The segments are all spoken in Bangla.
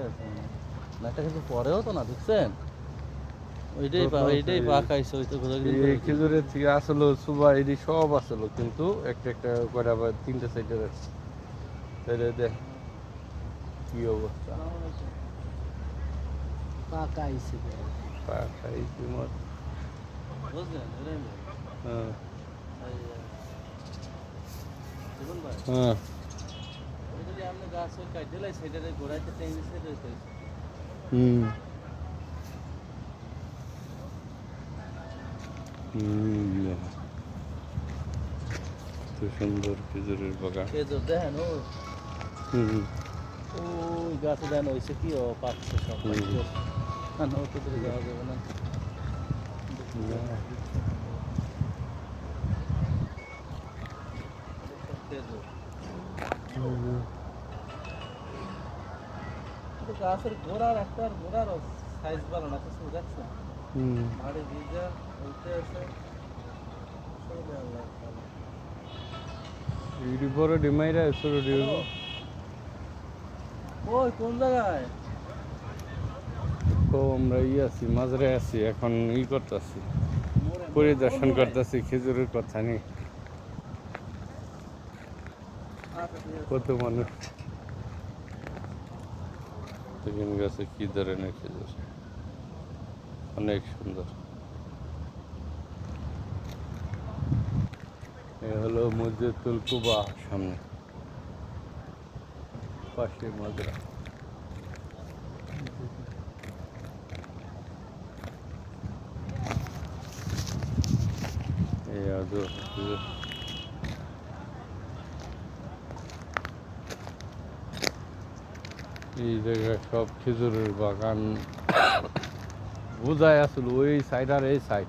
আছে এটা কিন্তু পরেও তো না দেখছেন? ওইটাই পা- ওইটাই এই- পাকাইছে ওই তো। খেজুরের থেকে আসলো সুবা এটি সব আসলো কিন্তু একটা একটা করে আবার তিনটে সাইডের আছে। তাহলে দেখ কি অবস্থা। পাকাইছে পাকা এই তোমার বুঝলেন হ্যাঁ। হ্যাঁ। আপনি গাছ ওই কাটে লাই সেটারে গোড়াইতে টেনে সেটা। হুম। সুন্দর খেজুরের বাগান। খেজুর দেখেন? ও হুম। ওই গাছে দেন হয়েছে কি ও পাকছে সব। না না ধরে যাওয়া যাবে না। খেজুর গাছের গোড়ার একটা গোড়ার সাইজ ভালো না কিছু দেখছেন হুম। ভিজা উঠে এসে সব আল্লাহ ভালো। ইডি বড় ডিমাইরা ছোট ডিম ওই কোন জায়গায়? তো আমরা ই আছি মাঝরে আছি এখন ই করতেছি। পরিদর্শন করতেছি খেজুরের কথা নেই। আচ্ছা। কত মানুষ। দেখেন গাছে কি ধরনের খেজুর অনেক সুন্দর এ হলো মসজিদুল কুবা সামনে পাশে মজরা এই আদৌ এই জায়গায় সব খেজুরের বাগান বোঝায় আসলে ওই সাইড আর এই সাইড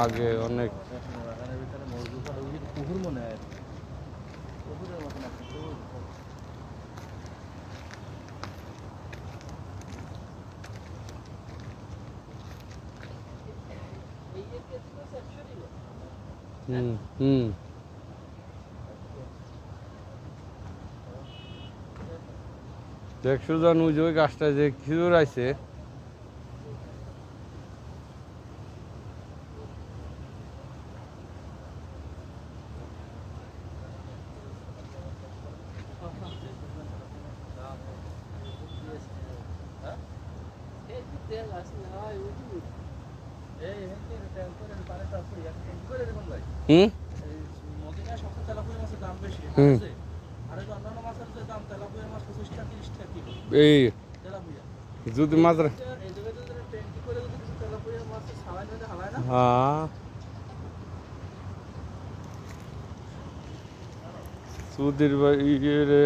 আগে অনেক দেখেন, বাগানের ভিতরে মজবুত আর ওই যে পুকুর মনে হয় পুকুরের মতন একটা পুকুর। হুম হুম দেখ সুজন ওই যে ওই গাছটা যে খেজুর আছে। হ্যাঁ? এই কিছু যদি মাছ হ্যাঁ। ইয়ে রে।